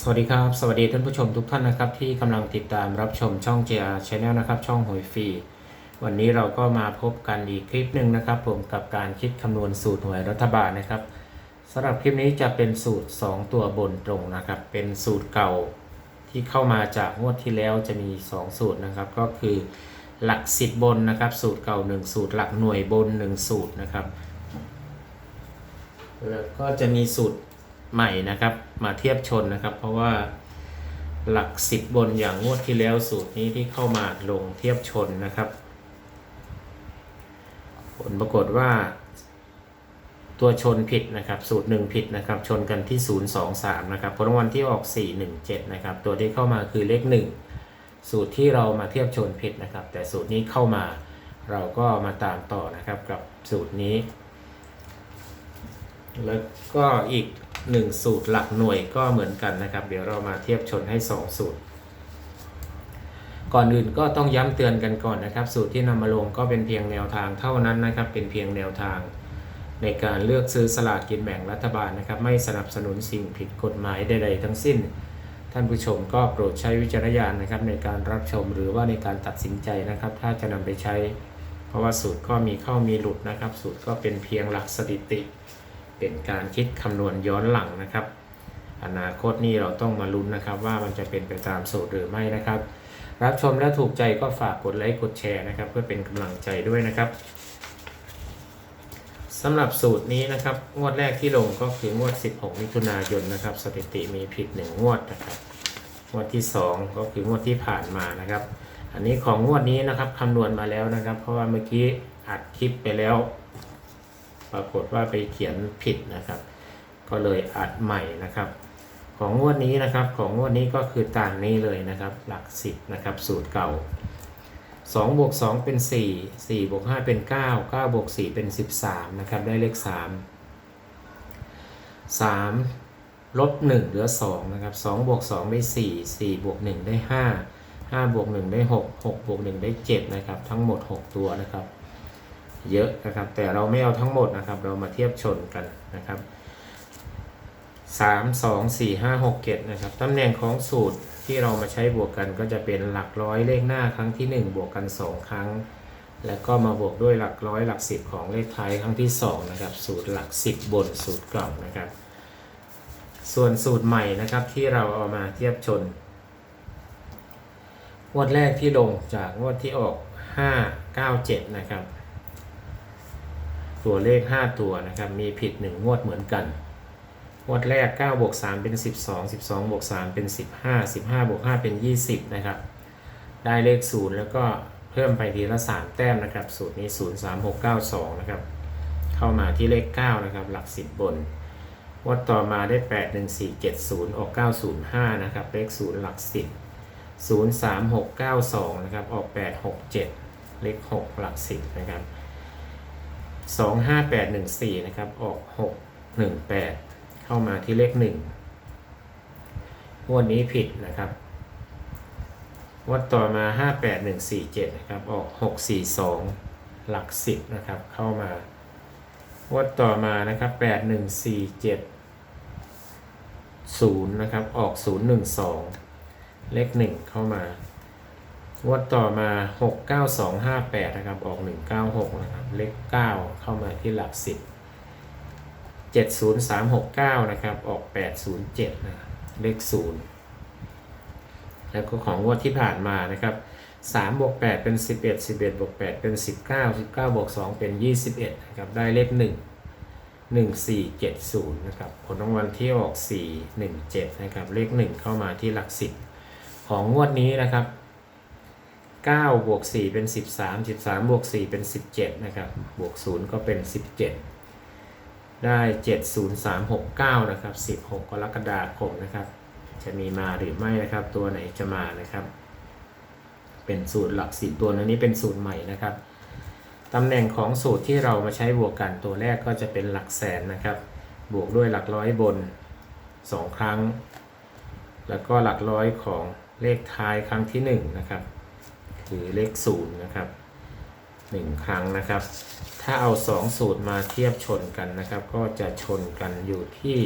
สวัสดีครับ สวัสดีท่านผู้ชมทุกท่านนะครับ ที่กำลังติดตามรับชมช่อง JR Channel นะครับ ช่องหวยฟรีวันนี้เราก็มาพบกันอีกคลิปหนึ่งนะครับ ผมกับการคิดคำนวณสูตรหวยรัฐบาลนะครับสำหรับคลิปนี้จะเป็นสูตร 2 ตัวบนตรงนะครับ เป็นสูตรเก่าที่เข้ามาจากงวดที่แล้วจะมี 2 สูตรนะครับ ก็คือหลักสิบบนนะครับ สูตรเก่า 1 สูตร หลักหน่วยบน 1 สูตรนะครับแล้วก็จะมีสูตร ใหม่นะครับ มาเทียบชนนะครับ เพราะว่าหลักสิบบนอย่างงวดที่แล้วสูตรนี้ที่เข้ามาลงเทียบชนนะครับ ผลปรากฏว่า ตัวชนผิดนะครับ สูตรหนึ่งผิดนะครับ ชนกันที่ 0 2 3 นะครับผลรางวัลที่ออก 4 1 7 นะครับ ตัวที่เข้ามาคือเลข 1 สูตรที่เรามาเทียบชนผิดนะครับ แต่สูตรนี้เข้ามาเราก็มาตามต่อนะครับกับสูตรนี้ แล้วก็อีก 1 สูตรหลักหน่วยก็เหมือนกันนะครับ เดี๋ยวเรามาเทียบชนให้ 2 สูตร ก่อนอื่นก็ต้องย้ำเตือนกันก่อนนะครับ สูตรที่นำมาลงก็เป็นเพียงแนวทางเท่านั้นนะครับ เป็นเพียงแนวทาง ในการเลือกซื้อสลากกินแบ่งรัฐบาลนะครับ ไม่สนับสนุนสิ่งผิดกฎหมายใด ๆ ทั้งสิ้น ท่านผู้ชมก็โปรดใช้วิจารณญาณนะครับ ในการรับชมหรือว่าในการตัดสินใจนะครับ ถ้าจะนำไปใช้ เพราะว่าสูตรก็มีเข้ามีหลุดนะครับ สูตรก็เป็นเพียงหลักสถิติ เป็นการคิดคำนวณย้อนหลังนะครับ อนาคตนี่เราต้องมาลุ้นนะครับ ว่ามันจะเป็นไปตามสูตรหรือไม่นะครับ รับชมและถูกใจก็ฝากกดไลค์กดแชร์นะครับ เพื่อเป็นกำลังใจด้วยนะครับสำหรับสูตรนี้นะครับงวดแรกที่ลงก็คืองวด 16 มิถุนายนนะครับ สถิติมีผิด 1 งวดนะครับงวดที่ 2 ก็คืองวดที่ผ่านมานะครับ อันนี้ของงวดนี้นะครับคำนวณมาแล้วนะครับ เพราะว่าเมื่อกี้อัดคลิปไปแล้ว ปรากฏว่าไปเขียนผิดนะครับ ก็เลยอัดใหม่นะครับ ของงวดนี้นะครับของงวดนี้ก็คือตามนี้เลยนะครับ หลักสิบนะครับสูตรเก่า2บวก2เป็น 4 4บวก5เป็น 9 9บวก4เป็น 13นะครับได้เลข 3 3ลบ1เหลือ2นะครับ2บวก2ได้ 4 4บวก1ได้ 5 5บวก1ได้ 6 6บวก1ได้7นะครับทั้งหมด 6 ตัวนะครับ เยอะนะครับ แต่เราไม่เอาทั้งหมดนะครับ เรามาเทียบชนกันนะครับ3 2 4 5 6 7นะครับตำแหน่งของสูตรที่เรามาใช้บวกกันก็จะเป็นหลักร้อยเลขหน้าครั้งที่ 1 บวกกัน 2 ครั้ง แล้วก็มาบวกด้วยหลักร้อยหลักสิบของเลขท้ายครั้งที่2นะครับสูตรหลัก 10 บนสูตรเก่านะครับ ส่วนสูตรใหม่นะครับที่เราเอามาเทียบชนงวดแรกที่ลงจากงวดที่ออก 5 9 7 นะครับ ตัวเลข 5 ตัวนะครับ มีผิด 1 งวดเหมือนกัน งวดแรก9บวก3เป็น 12 12บวก3เป็น 15 15บวก5เป็น 20 นะครับ ได้เลข 0 แล้วก็เพิ่มไปทีละ 3 แต้มนะครับ สูตรนี้ 0 3 6 9 2 นะครับ เข้ามาที่เลข 9 นะครับ หลัก 10 บน งวดต่อมาได้ 8 1 4 7 0 ออก 905 นะครับ เลข 0 หลัก 10 0 3 6 9 2 นะครับ ออก 8 6 7 เลข 6 หลัก 10 นะครับ 2 5 8 1 4 นะครับ ออก 6 1 8 เข้ามาที่เลข1งวดนี้ผิดนะครับงวดต่อมา 5 8 1 4 7 นะครับ ออก 6 4 2 หลัก 10 นะครับ เข้ามางวดต่อมานะครับ 8 1 4 7 0 นะครับ ออก 0 1 2 เลข 1 เข้ามา งวดต่อมา 6 9 2 5 8 นะครับ ออก 1 9 6 นะครับ เลข 9 เข้ามาที่หลัก 10 70369 นะครับ ออก 807 นะครับเลข 0 แล้วก็ของงวดที่ผ่านมานะครับ3บวก8เป็น 11 11บวก8เป็น 19 19บวก2เป็น 21 นะครับ ได้เลข 1 1470 นะครับ ผลรางวัลที่ออก 417 นะครับ เลข 1 เข้ามาที่หลัก 10 ของงวดนี้นะครับ 9บวก4เป็น 13 13บวก4เป็น 17 นะครับ บวก 0 ก็เป็น 17 ได้ 70369 นะครับ 16 กรกฎาคมนะครับ จะมีมาหรือไม่นะครับ ตัวไหนจะมานะครับ เป็นสูตรหลักสิบตัวนั้นนี้เป็นสูตรใหม่นะครับตำแหน่งของสูตรที่เรามาใช้บวกกันตัวแรกก็จะเป็นหลักแสนนะครับ บวกด้วยหลักร้อยบน 2 ครั้ง แล้วก็หลักร้อยของเลขท้ายครั้งที่ 1 นะครับ คือเลข0นะครับ1ครั้งนะครับ ถ้าเอา2สูตรมาเทียบชนกันนะครับ ก็จะชนกันอยู่ที่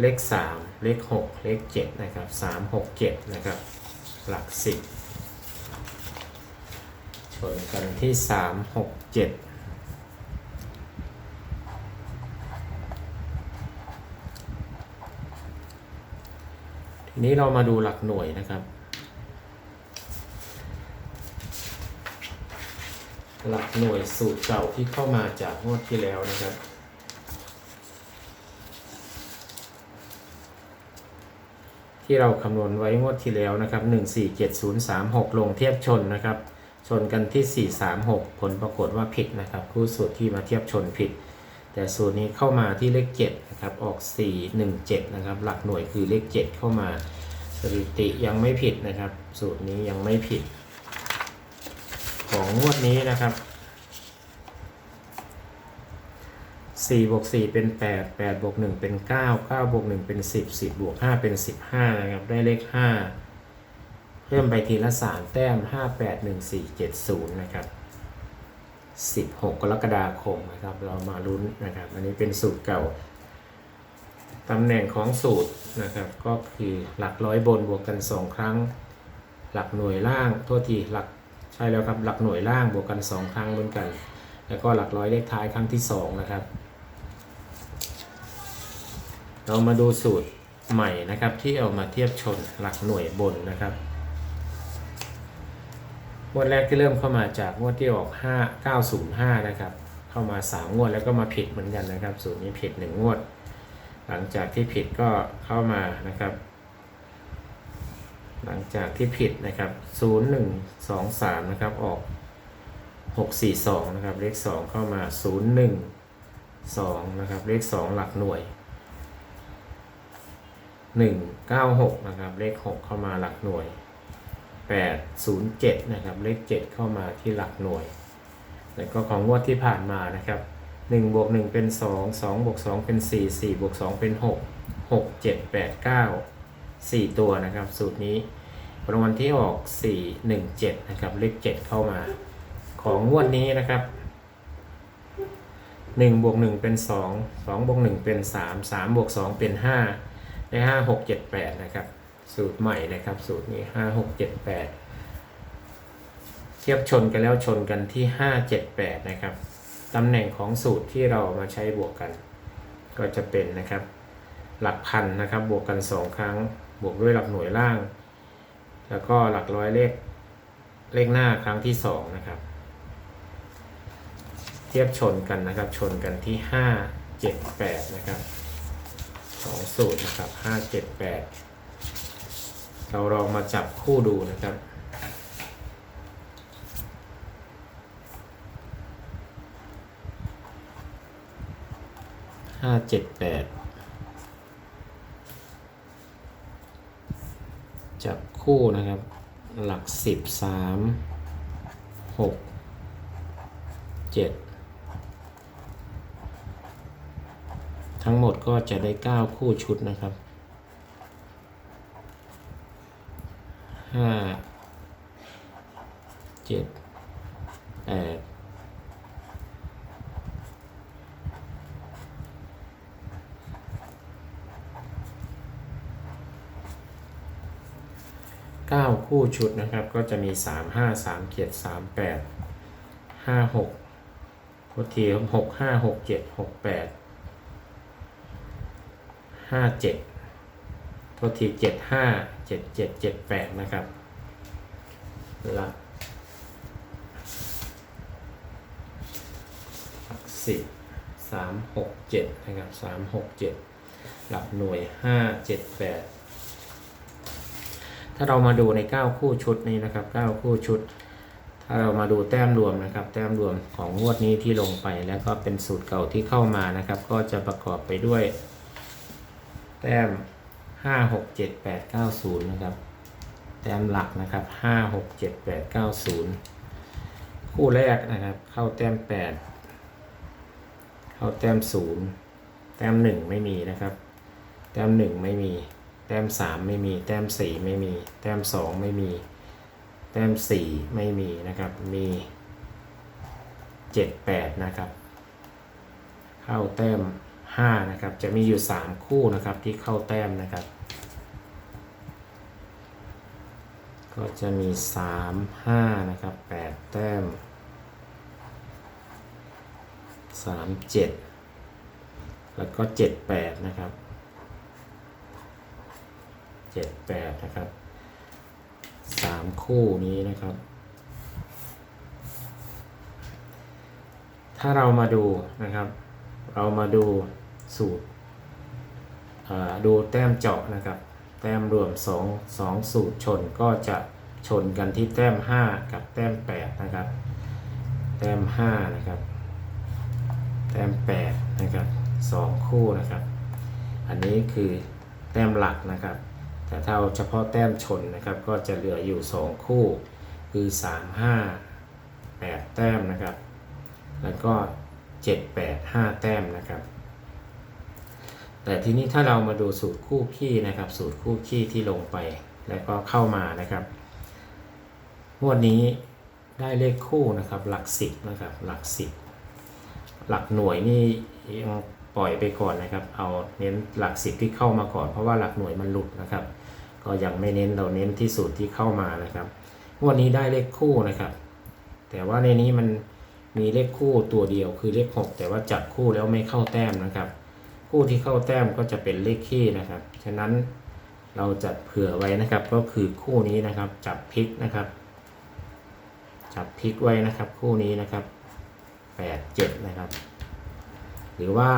เลขสามเลขหกเลขเจ็ดนะครับสามหกเจ็ดนะครับ หลักสิบชนกันที่สามหกเจ็ดทีนี้เรามาดูหลักหน่วยนะครับ หลักหน่วยสูตรเก่าที่เข้ามาจากงวดที่แล้วนะครับ ที่เราคำนวณไว้งวดที่แล้วนะครับ 147036 ลงเทียบชนนะครับ ชนกันที่ 436 ผลปรากฏว่าผิดนะครับ คู่สูตรที่มาเทียบชนผิด แต่สูตรนี้เข้ามาที่เลข7นะครับ ออก 417 นะครับ หลักหน่วยคือเลข 7 เข้ามาสถิติยังไม่ผิดนะครับ สูตรนี้ยังไม่ผิด ของงวดนี้นะครับ4บวก4เป็น8 8บวก1เป็น9 9บวก1เป็น10 10บวก5เป็น15นะครับ ได้เลข5เพิ่มไปทีละ3แต้ม5 8 1 4 7 0นะครับ16กรกฎาคมนะครับ เรามาลุ้นนะครับ อันนี้เป็นสูตรเก่าตำแหน่งของสูตรนะครับ ก็คือหลักร้อยบนบวกกัน2ครั้ง หลักหน่วยล่างโทษทีหลัก ใช่แล้วครับหลักหน่วยล่างบวกกัน 2 ครั้งเหมือนกัน แล้วก็หลักร้อยเลขท้ายครั้งที่ 2 นะครับ เรามาดูสูตรใหม่นะครับที่เอามาเทียบชนหลักหน่วยบนนะครับงวดแรกที่เริ่มเข้ามาจากงวดที่ออก 5 905 นะครับ เข้ามา 3 งวดแล้วก็มาผิดเหมือนกันนะครับ สูตรนี้ผิด 1 งวด หลังจากที่ผิดก็เข้ามานะครับ หลังจากที่ผิดนะครับ 0 1 2 3 นะครับ ออก 6 4 2 นะครับ เลข 2 เข้ามา 0 1 2 นะครับ เลข 2 หลักหน่วย 196 นะครับ เลข 6 เข้ามาหลักหน่วย 807 นะครับ เลข 7 เข้ามาที่หลักหน่วย แล้วก็ของงวดที่ผ่านมานะครับ1บวก1เป็น 2 2บวก2เป็น 4 4บวก2เป็น 6 6 7 8 9 4 ตัวนะครับ สูตรนี้รางวัลที่ออก 4 1 7 นะครับ เลข 7 เข้ามา ของงวดนี้นะครับ 1บวก1เป็น 2 2บวก1เป็น 3 3บวก2เป็น 5 ได้ 5 6 7 8 นะครับ สูตรใหม่นะครับ สูตรนี้ 5 6 7 8เทียบชนกันแล้วชนกันที่ 5 7 8 นะครับ ตำแหน่งของสูตรที่เรามาใช้บวกกัน ก็จะเป็นนะครับ หลักพันนะครับ บวกกัน 2 ครั้งบวกด้วยหลักหน่วยล่าง แล้วก็หลักร้อยเลขเลขหน้าครั้งที่2นะครับ เทียบชนกันนะครับ ชนกันที่5 7 8นะครับสองสูตรนะครับ5 7 8เราลองมาจับคู่ดูนะครับห้าเจ็ดแปด จับ คู่นะครับ หลักสิบสามหกเจ็ดทั้งหมดก็จะได้เก้าคู่ชุดนะครับห้าเจ็ดแปดเก้าคู่ชุดนะครับ ก็จะมีสามห้าสามเจ็ดสามแปดห้าหกทุกทีหกห้าหกเจ็ดหกแปดห้าเจ็ดทุกทีเจ็ดห้าเจ็ดเจ็ดเจ็ดแปดนะครับหลักหลักสิบสามหกเจ็ดนะครับสามหกเจ็ดหลักหน่วยห้าเจ็ดแปด ถ้าเรามาดูใน 9 คู่ชุดนี้นะครับ 9 คู่ชุด ถ้าเรามาดูแต้มรวมนะครับ แต้มรวมของงวดนี้ที่ลงไปแล้วก็เป็นสูตรเก่าที่เข้ามานะครับ ก็จะประกอบไปด้วย แต้ม 5 6 7 8 9 0 นะครับ แต้มหลักนะครับ 5 6 7 8 9 0 คู่แรกนะครับ เข้าแต้ม 8 เข้าแต้ม 0 แต้ม 1 ไม่มีนะครับ แต้ม 1 ไม่มี แต้มสามไม่มี แต้มสี่ไม่มี แต้มสองไม่มี แต้มสี่ไม่มีนะครับ มีเจ็ดแปดนะครับ เข้าแต้มห้านะครับ จะมีอยู่สามคู่นะครับที่เข้าแต้มนะครับ ก็จะมีสามห้านะครับแปดแต้มสามเจ็ดแล้วก็เจ็ดแปดนะครับ เจ็ดแปดนะครับสามคู่นี้นะครับ ถ้าเรามาดูนะครับ เรามาดูสูตรดูแต้มเจาะนะครับ แต้มรวม2 2สูตรชนก็จะชนกันที่แต้ม 5 กับแต้ม 8 นะครับ แต้ม 5 นะครับ แต้ม 8 นะครับสองคู่นะครับ อันนี้คือแต้มหลักนะครับ แต่ถ้าเอาเฉพาะแต้มชนนะครับก็จะเหลืออยู่ 2 คู่ คือ 3 5 8 แต้มนะครับ แล้วก็ 7 8 5 แต้มนะครับ แต่ทีนี้ถ้าเรามาดูสูตรคู่ขี้นะครับ สูตรคู่ขี้ที่ลงไปแล้วก็เข้ามานะครับงวดนี้ได้เลขคู่นะครับ หลักสิบนะครับ หลักสิบหลักหน่วยนี่ยังปล่อยไปก่อนนะครับ เอาเน้นหลักสิบที่เข้ามาก่อน เพราะว่าหลักหน่วยมันหลุดนะครับ ก็ยังไม่เน้นเราเน้นที่สูตรที่เข้ามานะครับงวดนี้ได้เลขคู่นะครับ แต่ว่าในนี้มันมีเลขคู่ตัวเดียวคือเลขหกแต่ว่าจับคู่แล้วไม่เข้าแต้มนะครับ คู่ที่เข้าแต้มก็จะเป็นเลขขี้นะครับ ฉะนั้นเราจัดเผื่อไว้นะครับ ก็คือคู่นี้นะครับ จับพลิกนะครับ จับพลิกไว้นะครับ คู่นี้นะครับแปดเจ็ดนะครับ หรือว่า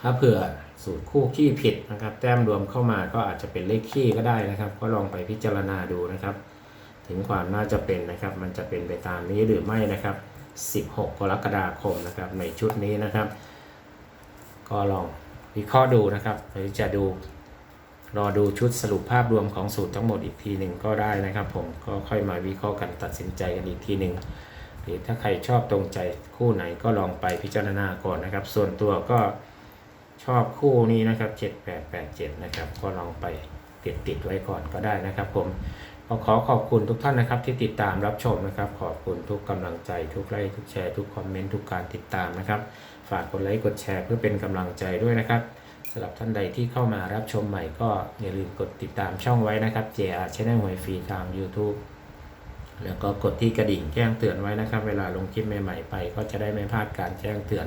ถ้าเผื่อ สูตรคู่ขี้ผิดนะครับ แต้มรวมเข้ามาก็อาจจะเป็นเลขขี้ก็ได้นะครับ ก็ลองไปพิจารณาดูนะครับ ถึงความน่าจะเป็นนะครับ มันจะเป็นไปตามนี้หรือไม่นะครับ 16 กรกฎาคมนะครับ ในชุดนี้นะครับ ก็ลองวิเคราะห์ดูนะครับหรือจะดูรอดูชุดสรุปภาพรวมของสูตรทั้งหมดอีกทีหนึ่งก็ได้นะครับ ผมก็ค่อยมาวิเคราะห์กันตัดสินใจกันอีกทีหนึ่งหรือถ้าใครชอบตรงใจคู่ไหนก็ลองไปพิจารณาก่อนนะครับ ส่วนตัวก็ ชอบคู่นี้นะครับ 7887 นะครับ ก็ลองไปติดติดไว้ก่อนก็ได้นะครับผมก็ขอขอบคุณทุกท่านนะครับ ที่ติดตามรับชมนะครับ ขอบคุณทุกกำลังใจทุกไลค์ทุกแชร์ทุกคอมเมนต์ทุกการติดตามนะครับ ฝากกดไลค์กดแชร์เพื่อเป็นกำลังใจด้วยนะครับสำหรับท่านใดที่เข้ามารับชมใหม่ก็อย่าลืมกดติดตามช่องไว้นะครับ JR Channel หวยฟรีตาม YouTube แล้วก็กดที่กระดิ่งแจ้งเตือนไว้นะครับ เวลาลงคลิปใหม่ๆไป ก็จะได้ไม่พลาดการแจ้งเตือน